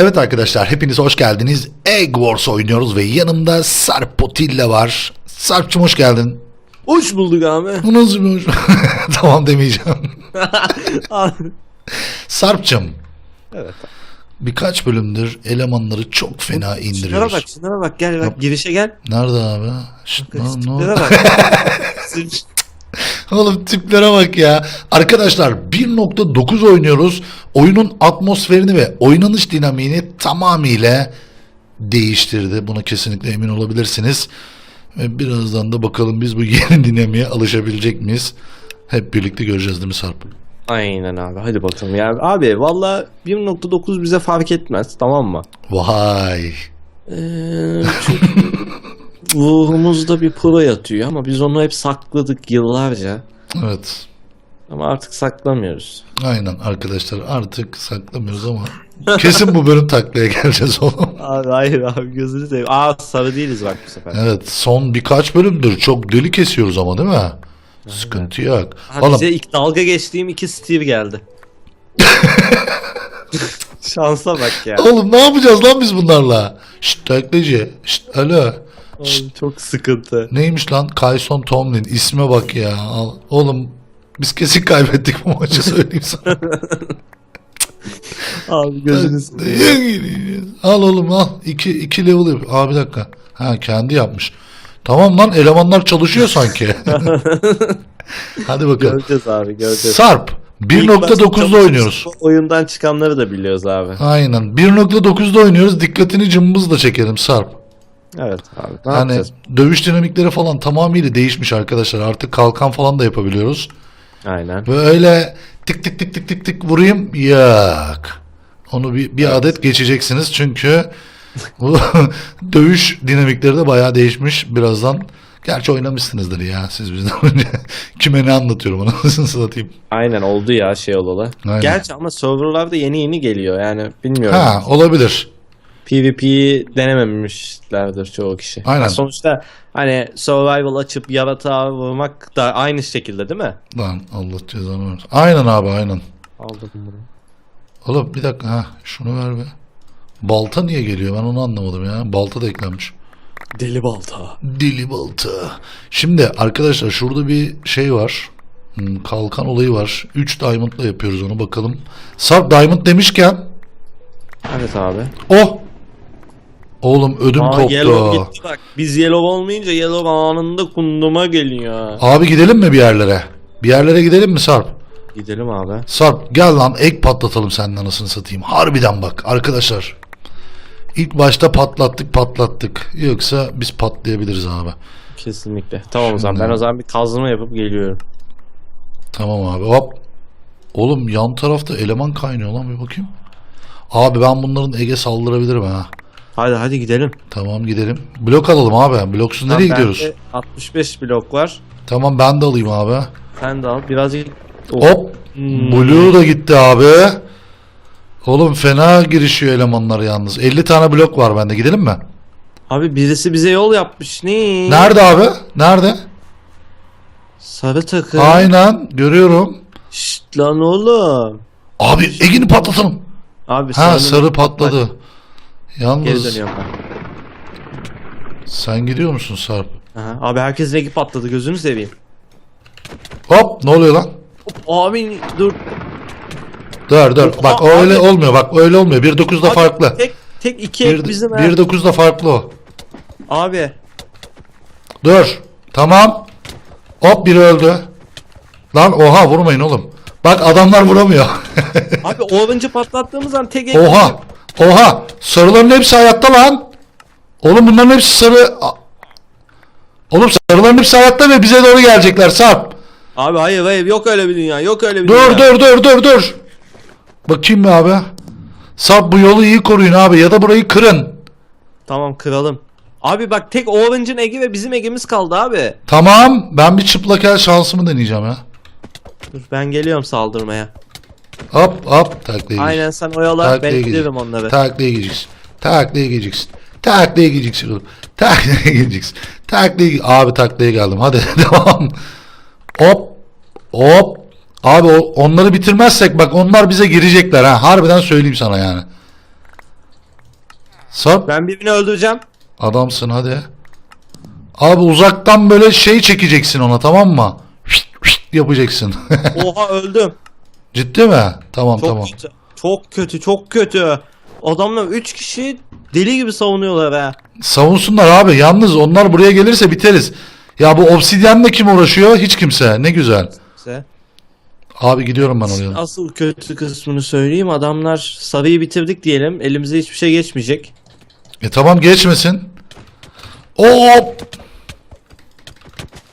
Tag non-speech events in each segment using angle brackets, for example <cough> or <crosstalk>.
Evet arkadaşlar hepiniz hoş geldiniz. Egg Wars oynuyoruz ve yanımda Sarp Potilla var. Sarp'cım hoş geldin. Hoş bulduk abi. Bu nasıl bir hoş... <laughs> tamam demeyeceğim. <laughs> Sarp'cım evet. birkaç bölümdür elemanları çok fena Şunlara indiriyoruz. bak şunlara bak gel bak girişe gel. Nerede abi? Şşt, ne- bak. <laughs> <laughs> Oğlum tiplere bak ya. Arkadaşlar 1.9 oynuyoruz. Oyunun atmosferini ve oynanış dinamiğini tamamıyla değiştirdi. Buna kesinlikle emin olabilirsiniz. Ve birazdan da bakalım biz bu <laughs> yeni dinamiğe alışabilecek miyiz? Hep birlikte göreceğiz değil mi Sarp? Aynen abi hadi bakalım ya. Abi valla 1.9 bize fark etmez tamam mı? Vay. Ee, çünkü ruhumuzda bir pro yatıyor ama biz onu hep sakladık yıllarca. Evet. Ama artık saklamıyoruz. Aynen arkadaşlar artık saklamıyoruz ama kesin bu bölüm taklaya geleceğiz oğlum. <laughs> Abi hayır abi gözünü seveyim. Aa sarı değiliz bak bu sefer. Evet son birkaç bölümdür çok deli kesiyoruz ama değil mi? Sıkıntı yok. Ha, Oğlum bize ilk dalga geçtiğim iki Steve geldi. <laughs> Şansa bak ya. Oğlum ne yapacağız lan biz bunlarla? Şşt taklacı. Şşt alo. Çok sıkıntı. Neymiş lan? Kyson Tomlin. İsme bak ya. Al- Oğlum biz kesin kaybettik bu maçı söyleyeyim sana. <laughs> Abi gözünü seveyim. al oğlum al. İki, iki level yap. Aa bir dakika. Ha kendi yapmış. Tamam lan elemanlar çalışıyor sanki. <laughs> Hadi bakalım. Göreceğiz abi göreceğiz. Sarp. İlk başta 1.9'da çalışıp oynuyoruz. Oyundan çıkanları da biliyoruz abi. Aynen. 1.9'da oynuyoruz. Dikkatini cımbızla çekelim Sarp. Evet abi. Ne hani yapacağız? dövüş dinamikleri falan tamamıyla değişmiş arkadaşlar. Artık kalkan falan da yapabiliyoruz. Aynen. Böyle tık tık tık tık tık tık vurayım. Yok. Onu bir, bir adet geçeceksiniz çünkü bu <laughs> dövüş dinamikleri de bayağı değişmiş birazdan. Gerçi oynamışsınızdır ya siz bizden <laughs> önce. Kime ne anlatıyorum anasını <laughs> satayım. Aynen oldu ya şey olalı. Aynen. Gerçi ama serverlarda yeni yeni geliyor yani bilmiyorum. Ha olabilir. PvP'yi denememişlerdir çoğu kişi. Aynen. Ha, sonuçta hani survival açıp yaratığa vurmak da aynı şekilde değil mi? Lan Allah cezanı versin. Aynen abi aynen. Aldım bunu. Oğlum bir dakika ha şunu ver be. Balta niye geliyor ben onu anlamadım ya. Balta da eklenmiş. Deli balta. Dili balta. Şimdi arkadaşlar şurada bir şey var. Hmm, Kalkan olayı var. 3 diamondla yapıyoruz onu bakalım. Sarp diamond demişken Evet abi. oh Oğlum ödüm Aa, koptu. yellow gitti bak. Biz yellow olmayınca yellow anında kunduma geliyor. Abi gidelim mi bir yerlere? Bir yerlere gidelim mi Sarp? Gidelim abi. Sarp gel lan ek patlatalım senin anasını satayım. Harbiden bak arkadaşlar. İlk başta patlattık patlattık. Yoksa biz patlayabiliriz abi. Kesinlikle. Tamam o zaman Şimdi- ben o zaman bir kazma yapıp geliyorum. Tamam abi hop. Oğlum yan tarafta eleman kaynıyor lan bir bakayım. Abi ben bunların Ege saldırabilirim ha. Hadi hadi gidelim. Tamam gidelim. Blok alalım abi. Bloksuz nereye Tamam, gidiyoruz? bende 65 blok var. Tamam ben de alayım abi. Sen de al. Birazcık Hop. Hmm. Blue da gitti abi. Oğlum fena girişiyor elemanlar yalnız. 50 tane blok var bende. Gidelim mi? Abi birisi bize yol yapmış. Ne? Nerede abi? Nerede? Sarı takım. Aynen görüyorum. Şşt lan oğlum. Abi Ege'ni patlatalım. Abi Ha sarı patladı. Geri Yalnız dönüyorum ben. sen gidiyor musun Sarp? Aha. Abi herkesin rengi patladı gözünü seveyim. Hop ne oluyor lan? Hop, abi dur. Dur dur. Bak Aa, öyle abi. olmuyor. Bak öyle olmuyor. 1.9'da Abi, farklı. Tek tek iki ek bizim ha. 1.9'da farklı o. Abi. Dur. Tamam. Hop biri öldü. Lan oha vurmayın oğlum. Bak adamlar vuramıyor. <laughs> Abi orange'ı patlattığımız an tek ek oha. Oha. Sarıların hepsi hayatta lan. Oğlum bunların hepsi sarı. Oğlum sarıların hepsi hayatta ve bize doğru gelecekler Sarp. Abi hayır hayır yok öyle bir dünya yok öyle bir dünya. Dur dur dur dur dur. Bakayım mı abi? Sarp bu yolu iyi koruyun abi ya da burayı kırın. Tamam kıralım. Abi bak tek orange'ın egi ve bizim egimiz kaldı abi. Tamam ben bir çıplak el şansımı deneyeceğim ya. Dur ben geliyorum saldırmaya. Hop hop taklaya Aynen sen oyalar ben Taklaya giderim gideceksin. onları. Taklaya gideceksin. Taklaya gideceksin. Taklaya gideceksin oğlum. <laughs> Taklaya gideceksin. Taklaya Abi taklaya geldim. Hadi <laughs> devam. Hop. Hop. Abi onları bitirmezsek bak onlar bize girecekler ha. Harbiden söyleyeyim sana yani. Sarp Ben birini öldüreceğim. adamsın hadi. Abi uzaktan böyle şey çekeceksin ona tamam mı? Şşt, şşt yapacaksın. <laughs> Oha öldüm. Ciddi mi? Tamam Çok tamam. kötü. Çok kötü, çok kötü. Adamlar 3 kişi deli gibi savunuyorlar ha. Savunsunlar abi. Yalnız onlar buraya gelirse biteriz. Ya bu obsidyenle kim uğraşıyor? Hiç kimse. Ne güzel. Size. Abi gidiyorum ben oraya. Asıl kötü kısmını söyleyeyim. Adamlar sarıyı bitirdik diyelim. Elimize hiçbir şey geçmeyecek. E tamam geçmesin. Hop!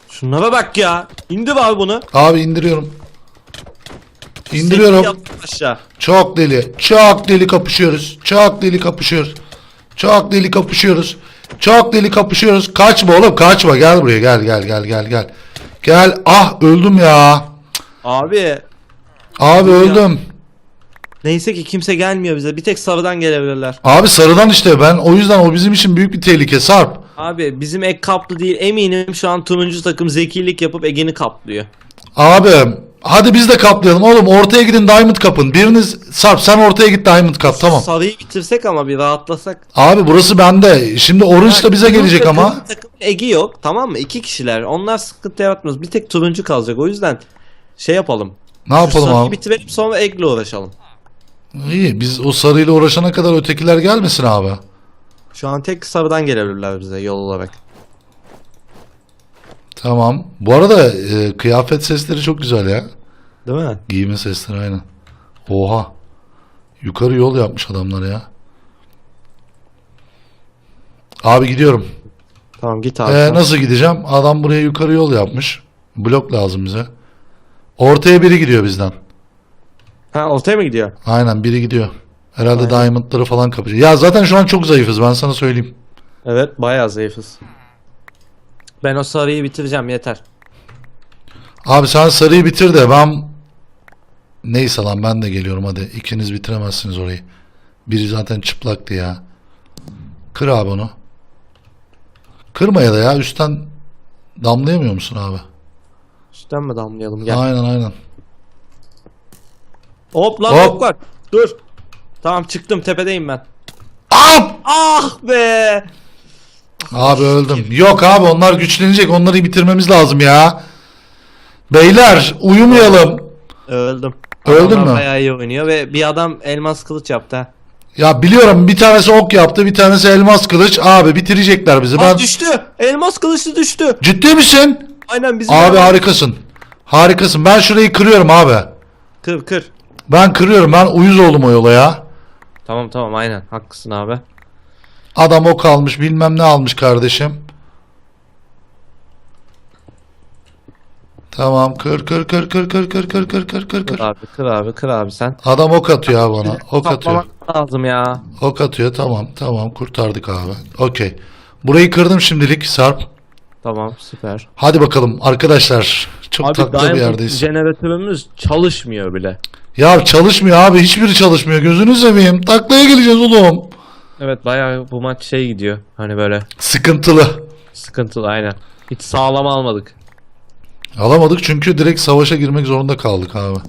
Şunlara bak ya. İndir abi bunu. Abi indiriyorum. İndiriyorum. Sekti yaptı Aşağı. Çok deli. Çok deli kapışıyoruz. Çok deli kapışıyoruz. Çok deli kapışıyoruz. Çok deli kapışıyoruz. Kaçma oğlum kaçma. Gel buraya gel gel gel gel gel. Gel. Ah öldüm ya. Abi Abi öldüm. neyse ki kimse gelmiyor bize. Bir tek sarıdan gelebilirler. Abi sarıdan işte ben o yüzden o bizim için büyük bir tehlike Sarp. Abi bizim ek kaplı değil. Eminim şu an turuncu takım zekilik yapıp Ege'ni kaplıyor. Abi hadi biz de kaplayalım oğlum ortaya gidin diamond kapın. Biriniz Sarp sen ortaya git diamond kap tamam. Sarıyı bitirsek ama bir rahatlasak. Abi burası bende. Şimdi orange da bize gelecek takım- ama. Takımın Egi yok tamam mı? İki kişiler. Onlar sıkıntı yaratmaz. Bir tek turuncu kalacak. O yüzden şey yapalım. Ne yapalım Sarıyı abi? bitirelim sonra Eg'le uğraşalım. İyi biz o sarıyla uğraşana kadar ötekiler gelmesin abi. Şu an tek sarıdan gelebilirler bize yol olarak. Tamam. Bu arada e, kıyafet sesleri çok güzel ya. Değil mi? Giyime sesleri aynen. Oha. Yukarı yol yapmış adamlar ya. Abi gidiyorum. Tamam git abi. Ee, nasıl gideceğim? Adam buraya yukarı yol yapmış. Blok lazım bize. Ortaya biri gidiyor bizden. Ha ortaya mı gidiyor? Aynen biri gidiyor. Herhalde Aynen. diamondları falan kapacak. Ya zaten şu an çok zayıfız ben sana söyleyeyim. Evet bayağı zayıfız. Ben o sarıyı bitireceğim yeter. Abi sen sarıyı bitir de ben... Neyse lan ben de geliyorum hadi. İkiniz bitiremezsiniz orayı. Biri zaten çıplaktı ya. Kır abi onu. Kırmaya da ya üstten damlayamıyor musun abi? Üstten mi damlayalım gel. Aynen aynen. Hop lan Hop. hop var. Dur. Tamam çıktım tepedeyim ben. Aa! Ah be. Abi öldüm. Yok abi onlar güçlenecek. Onları bitirmemiz lazım ya. Beyler uyumayalım. Öldüm. Öldün Adamlar mü? Bayağı iyi oynuyor ve bir adam elmas kılıç yaptı ha. Ya biliyorum bir tanesi ok yaptı bir tanesi elmas kılıç. Abi bitirecekler bizi. Ben... Ben düştü. Elmas kılıçlı düştü. ciddi misin? Aynen bizim Abi adam- harikasın. Harikasın. Ben şurayı kırıyorum abi. Kır kır. Ben kırıyorum. Ben uyuz oldum o yola ya. Tamam tamam aynen haklısın abi. Adam ok almış bilmem ne almış kardeşim. Tamam kır kır kır kır kır kır kır kır kır kır Kır kır. abi kır abi kır abi sen. Adam ok atıyor abi bana. Ok atıyor. Saplamak lazım ya. Ok atıyor tamam tamam kurtardık abi. Okey. Burayı kırdım şimdilik Sarp. Tamam süper. Hadi bakalım arkadaşlar. Çok Abi tatlı bir Diamond yerdeyiz. jeneratörümüz çalışmıyor bile. Ya çalışmıyor abi. Hiçbiri çalışmıyor. Gözünü seveyim. Taklaya geleceğiz oğlum. Evet bayağı bu maç şey gidiyor. Hani böyle Sıkıntılı. sıkıntılı aynen. Hiç sağlam almadık. Alamadık çünkü direkt savaşa girmek zorunda kaldık abi.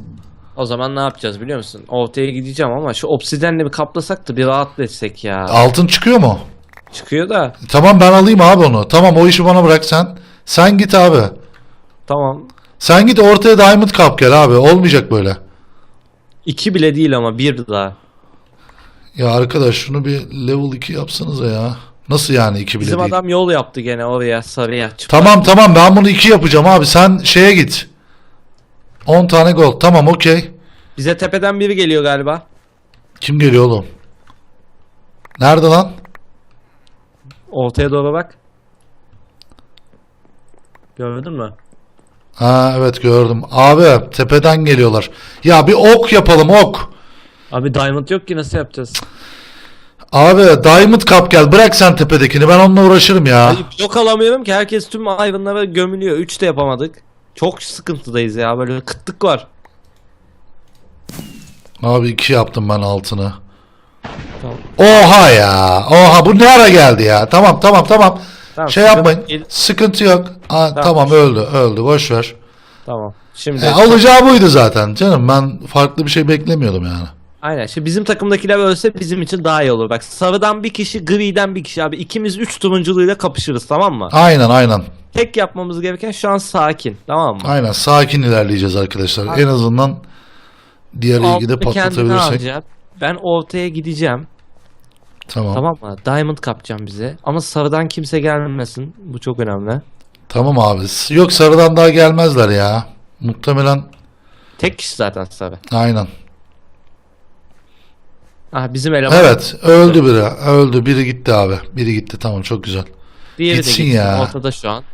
O zaman ne yapacağız biliyor musun? Ortaya gideceğim ama şu obsidenle bir kaplasak da bir rahat etsek ya. Altın çıkıyor mu? Çıkıyor da Tamam ben alayım abi onu. Tamam o işi bana bırak sen. Sen git abi. tamam. Sen git ortaya diamond kap gel abi. Olmayacak böyle. İki bile değil ama bir daha. Ya arkadaş şunu bir level 2 yapsanıza ya. Nasıl yani 2 bile Bizim değil? adam yol yaptı gene oraya sarıya. Çıplak. Tamam tamam ben bunu 2 yapacağım abi. Sen şeye git. 10 tane gold. Tamam okey. Bize tepeden biri geliyor galiba. Kim geliyor oğlum? Nerede lan? Ortaya doğru bak. Gördün mü? Ha evet gördüm. Abi tepeden geliyorlar. Ya bir ok yapalım ok. Abi diamond yok ki nasıl yapacağız? Abi Diamond Cup gel bırak sen tepedekini ben onunla uğraşırım ya. Yok alamıyorum ki herkes tüm iron'lara gömülüyor. 3 de yapamadık. Çok sıkıntıdayız ya böyle kıtlık var. Abi iki yaptım ben altını. Tamam. Oha ya. Oha bu ne ara geldi ya. Tamam tamam tamam. Tamam, şey sıkıntı yapmayın. değil. Sıkıntı yok. Aa, tamam. öldü öldü boş ver. Tamam. Şimdi E, olacağı buydu zaten canım ben farklı bir şey beklemiyordum yani. Aynen. Şimdi bizim takımdakiler ölse bizim için daha iyi olur. Bak sarıdan bir kişi, griden bir kişi abi. İkimiz üç turunculuyla kapışırız tamam mı? Aynen aynen. Tek yapmamız gereken şu an sakin. Tamam mı? Aynen sakin ilerleyeceğiz arkadaşlar. En azından diğer ilgide Altını kendine patlatabilirsek. Ben ortaya gideceğim. Tamam. Tamam mı? Diamond kapacağım bize. Ama sarıdan kimse gelmesin. Bu çok önemli. Tamam abi. Yok sarıdan daha gelmezler ya. Muhtemelen Tek kişi zaten sarı. aynen. Ah bizim eleman. Evet öldü biri. Öldü. Biri gitti abi. Biri gitti tamam çok güzel. Diğeri Gitsin de gitsin. ya. Ortada şu an.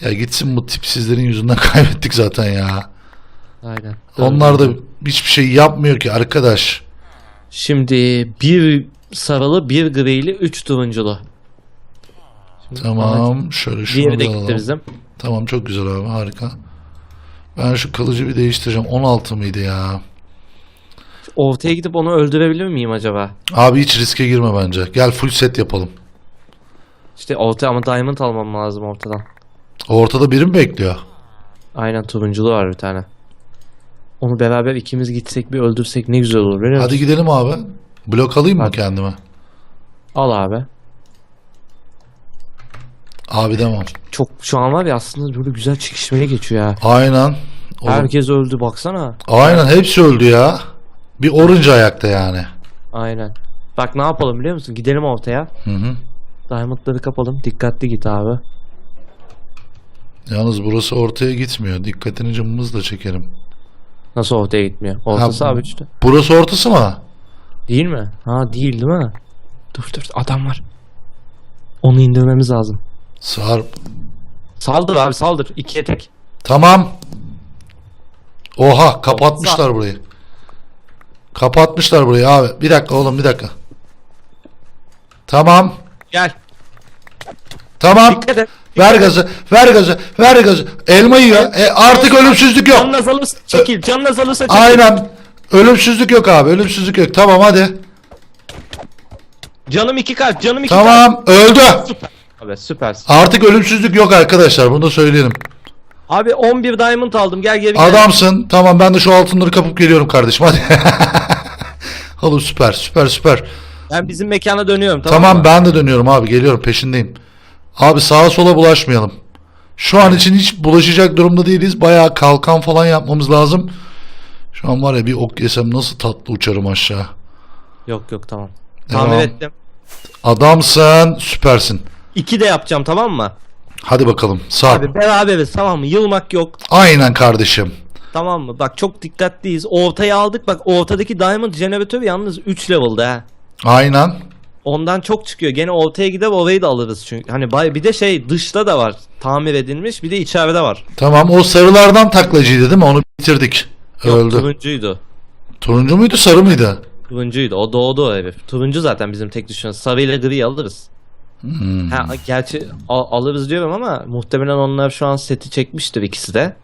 Ya gitsin bu tipsizlerin yüzünden <laughs> kaybettik zaten ya. Aynen. Onlar da hiçbir şey yapmıyor ki arkadaş. Şimdi bir sarılı, bir grili, üç turunculu. Şimdi Tamam şöyle şunu Diğeri de da gitti alalım. bizim. Tamam çok güzel abi harika. Ben şu kılıcı bir değiştireceğim. 16 mıydı ya? Ortaya gidip onu öldürebilir miyim acaba? Abi hiç riske girme bence. Gel full set yapalım. İşte ortaya ama diamond almam lazım ortadan. Ortada biri mi bekliyor? Aynen turunculu var bir tane. Onu beraber ikimiz gitsek bir öldürsek ne güzel olur. biliyor Hadi musun? gidelim abi. Blok alayım mı Hadi. kendime? Al abi. Abi demem. Çok şu an var ya aslında böyle güzel çekişmeye geçiyor ya. Aynen. Oğlum, Herkes öldü baksana. Aynen hepsi öldü ya. Bir orange ayakta yani. Aynen. Bak ne yapalım biliyor musun? Gidelim ortaya. Hı hı. Diamondları kapalım. Dikkatli git abi. Yalnız burası ortaya gitmiyor. Dikkatini cımbızla çekerim. Nasıl ortaya gitmiyor? Ortası Ha, abi işte. Burası ortası mı? Değil mi? Ha değil değil mi? Dur dur adam var. Onu indirmemiz lazım. Sarp. Saldır abi saldır. İkiye tek. Tamam. Oha kapatmışlar burayı. Kapatmışlar burayı abi. Bir dakika oğlum bir dakika. Tamam. Gel. Tamam. Dikkat et. Ver gazı. Ver gazı. Ver gazı. Elma yiyor. E, artık ölümsüzlük yok. Canın azalırsa çekil. Canın azalırsa çekil. Aynen. Ölümsüzlük yok abi. Ölümsüzlük yok. Tamam hadi. Canım iki kalp. Canım iki kalp. Tamam. Öldü. Abi süpersin. Artık ölümsüzlük yok arkadaşlar. Bunu da söyleyelim. Abi 11 diamond aldım. Gel gel. Adamsın. Tamam ben de şu altınları kapıp geliyorum kardeşim. Hadi. <laughs> Oğlum süper süper süper. Ben bizim mekana dönüyorum. Tamam, Tamam mı? ben de dönüyorum abi. Geliyorum peşindeyim. Abi sağa sola bulaşmayalım. Şu an için hiç bulaşacak durumda değiliz. Bayağı kalkan falan yapmamız lazım. Şu an var ya bir ok yesem nasıl tatlı uçarım aşağı. Yok yok tamam. Devam. Tamir ettim. Adamsın. Süpersin. İki de yapacağım tamam mı? Hadi bakalım. Sarp. Abi beraberiz tamam mı? Yılmak yok. Aynen kardeşim. Tamam mı? Bak çok dikkatliyiz. Ortaya aldık. Bak ortadaki diamond jeneratörü yalnız 3 level'da ha. Aynen. Ondan çok çıkıyor. Gene ortaya gider orayı da alırız çünkü. Hani bay- bir de şey dışta da var. Tamir edilmiş. Bir de içeride var. Tamam o sarılardan taklacıydı değil mi? Onu bitirdik. Yok, Öldü. turuncuydu. Turuncu muydu sarı mıydı? Turuncuydu. O doğdu o herif. Turuncu zaten bizim tek düşünüyoruz. Sarı ile gri alırız. Hmm. Ha, gerçi a- alırız diyorum ama muhtemelen onlar şu an seti çekmiştir ikisi de.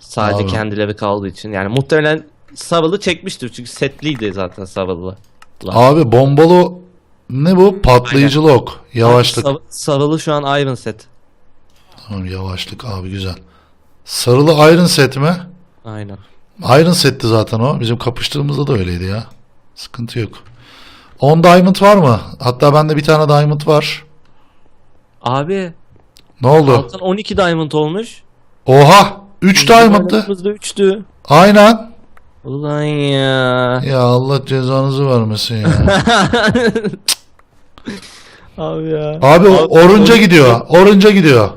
Sadece Abi. kendileri kaldığı için. Yani muhtemelen sarılı çekmiştir çünkü setliydi zaten sarılı. Abi bombalı ne bu? Patlayıcı ok. Yavaşlık. Sar- sarılı şu an Iron set. Tamam yavaşlık abi güzel. Sarılı Iron set mi? Aynen. Iron setti zaten o. Bizim kapıştığımızda da öyleydi ya. Sıkıntı yok. 10 diamond var mı? Hatta bende bir tane diamond var. Abi Ne oldu? altın 12 diamond olmuş. Oha! 3 diamond'dı. 3'tü. Aynen. Ulan ya. Ya Allah cezanızı vermesin ya. <laughs> Abi ya. Abi o- orunca orange- gidiyor. Orunca gidiyor.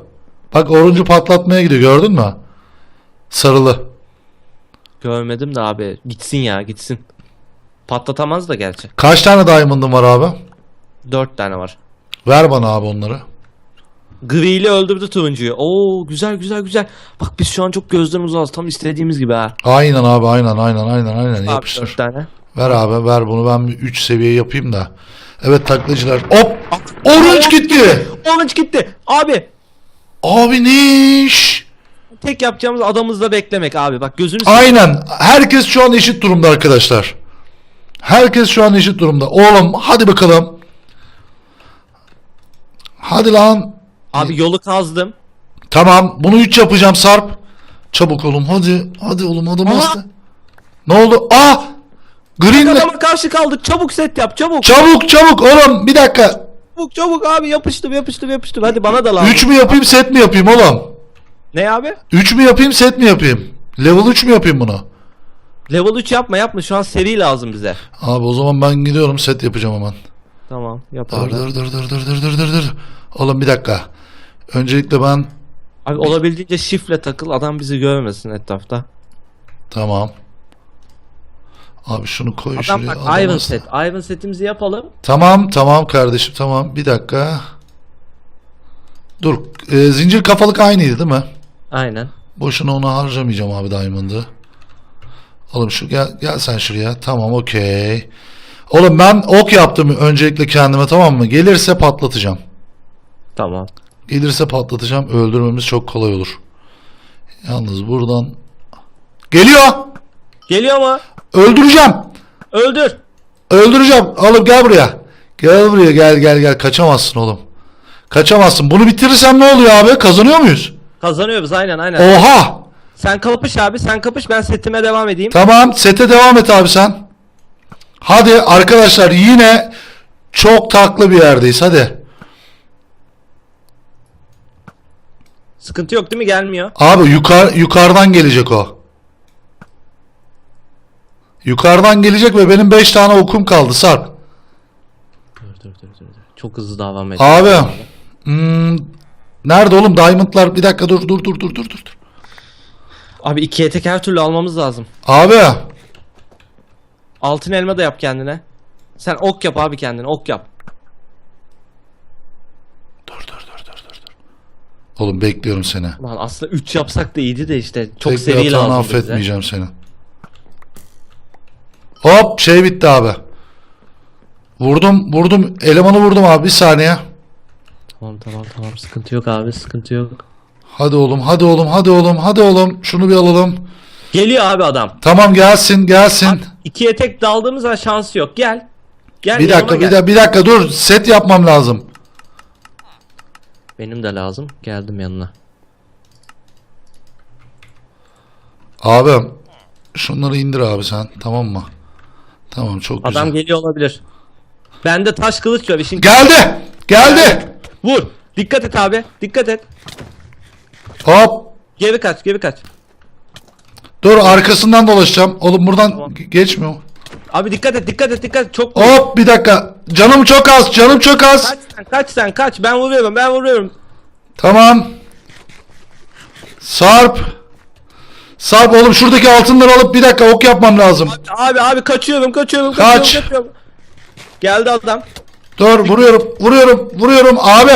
Bak oruncu patlatmaya gidiyor gördün mü? Sarılı. Görmedim de abi. Gitsin ya gitsin. Patlatamaz da gerçi. Kaç tane diamond'ın var abi? 4 tane var. Ver bana abi onları. Gri'yle öldürdü turuncuyu. Oo güzel güzel güzel. Bak biz şu an çok gözlerimiz az. Tam istediğimiz gibi ha. Aynen abi aynen aynen aynen aynen Abi yapıştır. 4 tane. Ver abi ver bunu ben bir 3 seviye yapayım da. Evet taklacılar. Hop! Orange gitti. Orange gitti. Abi Abi ne iş? tek yapacağımız adamızda beklemek abi. Bak gözünü Aynen. Herkes şu an eşit durumda arkadaşlar. Herkes şu an eşit durumda. Oğlum hadi bakalım. Hadi lan. Abi yolu kazdım. Tamam bunu 3 yapacağım Sarp. Çabuk oğlum hadi. Hadi oğlum adam Aha. hasta. Ne oldu? Ah! Green'le Adama karşı kaldık. Çabuk set yap. Çabuk. çabuk çabuk oğlum bir dakika. Çabuk çabuk abi yapıştım yapıştım yapıştım. Hadi bana da lazım. 3 mü yapayım set mi yapayım oğlum? Ne abi? 3 mü yapayım set mi yapayım? Level 3 mü yapayım bunu? Level 3 yapma yapma. Şu an seri lazım bize. Abi o zaman ben gidiyorum set yapacağım hemen. Tamam yap Dur abi. dur dur dur dur dur dur dur dur. Oğlum bir dakika. Öncelikle ben Abi olabildiğince şifle takıl. Adam bizi görmesin etrafta. tamam. Abi şunu koy Adam şuraya. bak Iron set. Iron setimizi yapalım. Tamam tamam kardeşim tamam bir dakika. Dur e, zincir kafalık aynıydı değil mi? Aynen. Boşuna onu harcamayacağım abi Diamond'ı. Oğlum şu gel, gel sen şuraya. Tamam okey. Oğlum ben ok yaptım öncelikle kendime tamam mı? Gelirse patlatacağım. Tamam. Gelirse patlatacağım. Öldürmemiz çok kolay olur. Yalnız buradan... Geliyor! Geliyor mu? Öldüreceğim! Öldür. Öldüreceğim. Oğlum gel buraya. Gel buraya gel gel gel. Kaçamazsın oğlum. Kaçamazsın. Bunu bitirirsem ne oluyor abi? Kazanıyor muyuz? Kazanıyoruz aynen aynen. Oha! Sen kapış abi sen kapış ben setime devam edeyim. Tamam sete devam et abi sen. Hadi arkadaşlar yine çok taklı bir yerdeyiz hadi. Sıkıntı yok değil mi? Gelmiyor. Abi yukar, yukarıdan gelecek o. Yukarıdan gelecek ve benim 5 tane okum kaldı Sarp. Dur dur dur dur. dur. Çok hızlı devam ediyor. Abi. Hmm, nerede oğlum diamondlar? Bir dakika dur dur dur dur dur dur. dur. Abi ikiye tek her türlü almamız lazım. Abi. Altın elma da yap kendine. Sen ok yap abi kendine ok yap. Dur dur dur dur dur. dur. Oğlum bekliyorum seni. Lan aslında 3 yapsak da iyiydi de işte çok Tek bir seri hatanı lazım affetmeyeceğim seni. Hop şey bitti abi. Vurdum vurdum elemanı vurdum abi bir saniye. Tamam tamam tamam sıkıntı yok abi sıkıntı yok. Hadi oğlum hadi oğlum hadi oğlum hadi oğlum şunu bir alalım. Geliyor abi adam. Tamam gelsin gelsin. İkiye tek daldığımız an şansı yok. Gel. Gel Bir yanıma dakika bir gel. dakika bir dakika dur set yapmam lazım. Benim de lazım. Geldim yanına. Abi şunları indir abi sen tamam mı? Tamam çok güzel. Adam geliyor olabilir. Bende taş kılıç var. işin Geldi geldi. Vur. Dikkat et abi. Dikkat et. Hop Geri kaç, geri kaç. dur arkasından dolaşacağım. Oğlum buradan ge- geçmiyor. Abi dikkat et, dikkat et, dikkat et. Çok Hop bir dakika. Canım çok az canım çok az. Kaç sen, kaç sen, kaç. Ben vuruyorum, ben vuruyorum. Tamam. Sarp. Sarp oğlum şuradaki altınları alıp bir dakika ok yapmam lazım. Abi abi kaçıyorum, kaçıyorum, Kaç. kaçıyorum, kaçıyorum. Geldi adam. Dur vuruyorum vuruyorum vuruyorum abi.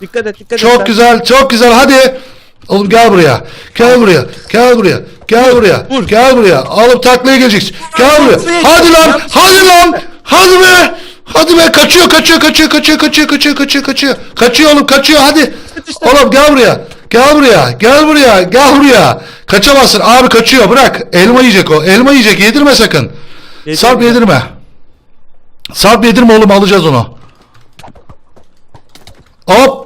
Dikkat et, dikkat et. Çok sen. güzel çok güzel hadi. Oğlum gel buraya. Gel buraya. Gel buraya. Gel buraya. vur. Gel buraya. Alıp taklaya geleceksin. Gel buraya. Hadi lan. Hadi lan. Hadi be. Hadi be kaçıyor kaçıyor kaçıyor kaçıyor kaçıyor kaçıyor kaçıyor kaçıyor. Kaçıyor oğlum kaçıyor hadi. Oğlum gel buraya. Gel buraya. Gel buraya. Gel buraya. Kaçamazsın. Abi kaçıyor bırak. Elma yiyecek o. Elma yiyecek. Yedirme sakın. Yedirme. Sarp yedirme. Sarp yedirme oğlum alacağız onu. Hop.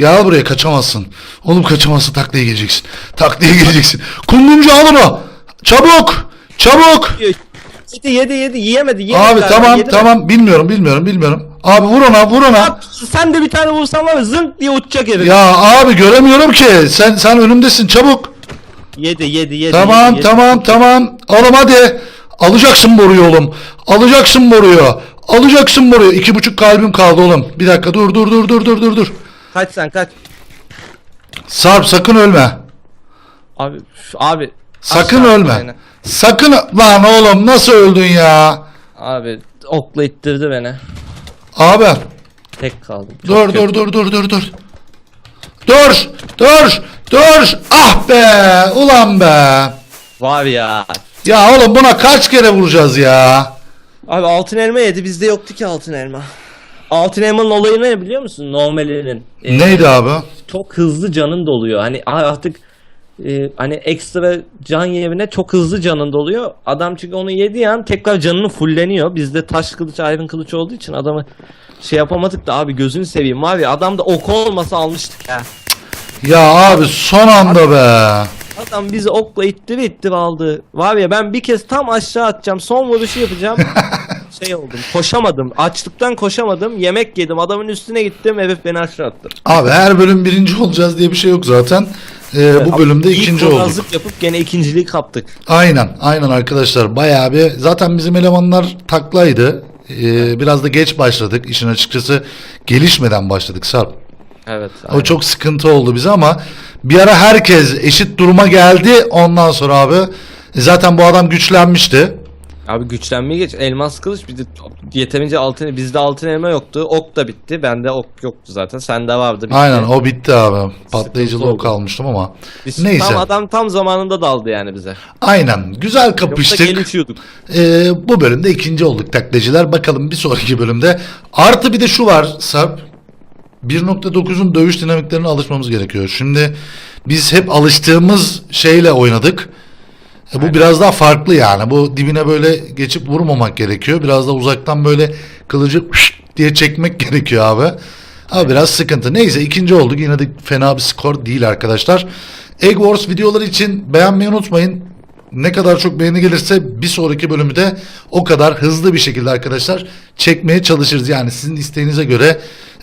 Gel buraya kaçamazsın. Oğlum kaçamazsın taklaya geleceksin. Taklaya geleceksin. Kundumcu al onu. Çabuk. Çabuk. Yedi, yedi, yedi. Yiyemedi, yiyemedi. Abi tamam yedi tamam bilmiyorum bilmiyorum bilmiyorum. Abi vur ona vur ona. Bak, sen de bir tane vursan var ya zınk diye uçacak herif. Ya abi göremiyorum ki. Sen sen önümdesin çabuk. Yedi, yedi, yedi. Tamam yedi, yedi. tamam tamam. Oğlum hadi. Alacaksın boruyu oğlum. Alacaksın boruyu. Alacaksın boruyu. İki buçuk kalbim kaldı oğlum. Bir dakika dur dur dur dur dur dur dur. Kaç sen, kaç. Sarp sakın ölme. Abi, üf, abi. Sakın Aşağı ölme. aynen. Sakın lan oğlum nasıl öldün ya? Abi okla ittirdi beni. Abi Tek kaldım. Çok dur kötü. dur dur dur dur dur. Dur dur dur. Ah be ulan be. Var ya. Ya oğlum buna kaç kere vuracağız ya? Abi altın elma yedi bizde yoktu ki altın elma. Altın elmanın olayı ne biliyor musun? Normalinin. Ee, Neydi abi? Çok hızlı canın doluyor. Hani artık e, hani ekstra can yerine çok hızlı canın doluyor. Adam çünkü onu yediği an tekrar canını fulleniyor. Bizde taş kılıç iron kılıç olduğu için adamı şey yapamadık da abi gözünü seveyim ya adam da ok olmasa almıştık ya. Ya abi son anda be. Adam bizi okla ittiri ittiri aldı. Var ya ben bir kez tam aşağı atacağım. Son vuruşu yapacağım. <laughs> şey oldum. Koşamadım. Açlıktan koşamadım. Yemek yedim. Adamın üstüne gittim. Herif beni aşağı attı. Abi her bölüm birinci olacağız diye bir şey yok zaten. Ee, bu bölümde İlk ikinci olduk. kurnazlık yapıp gene ikinciliği kaptık. Aynen, aynen arkadaşlar. Bayağı bir zaten bizim elemanlar taklaydı. Ee, biraz da geç başladık. İşin açıkçası gelişmeden başladık Sarp. Evet. O çok sıkıntı oldu bize ama bir ara herkes eşit duruma geldi. Ondan sonra abi zaten bu adam güçlenmişti. Abi güçlenmeye geç. Elmas kılıç bir de yeterince altın bizde altın elma yoktu. Ok da bitti. Bende ok yoktu zaten. Sende vardı. Bitti. Aynen o bitti abi. Patlayıcılı ok almıştım ama. Biz Neyse. Tam adam tam zamanında daldı yani bize. Aynen. Güzel Yoksa kapıştık. gelişiyorduk. Ee, bu bölümde ikinci olduk taklacılar. Bakalım bir sonraki bölümde. Artı bir de şu var Sarp. 1.9'un dövüş dinamiklerine alışmamız gerekiyor. Şimdi biz hep alıştığımız şeyle oynadık. E, bu biraz daha farklı yani. Bu dibine böyle geçip vurmamak gerekiyor. Biraz da uzaktan böyle kılıcı diye çekmek <laughs> gerekiyor abi. Ama biraz sıkıntı. Neyse ikinci olduk. Yine de fena bir skor değil arkadaşlar. Egg Wars videoları için beğenmeyi unutmayın. Ne kadar çok beğeni gelirse bir sonraki bölümü de o kadar hızlı bir şekilde arkadaşlar çekmeye çalışırız. Yani sizin isteğinize göre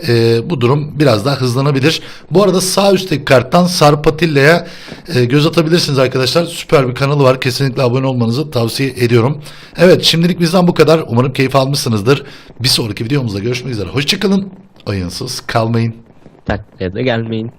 e, bu durum biraz daha hızlanabilir. Bu arada sağ üstteki karttan Sarp Atilla'ya e, göz atabilirsiniz arkadaşlar. Süper bir kanalı var. Kesinlikle abone olmanızı tavsiye ediyorum. Evet şimdilik bizden bu kadar. Umarım keyif almışsınızdır. Bir sonraki videomuzda görüşmek üzere. Hoşçakalın. Oyunsuz kalmayın. Taklaya da gelmeyin.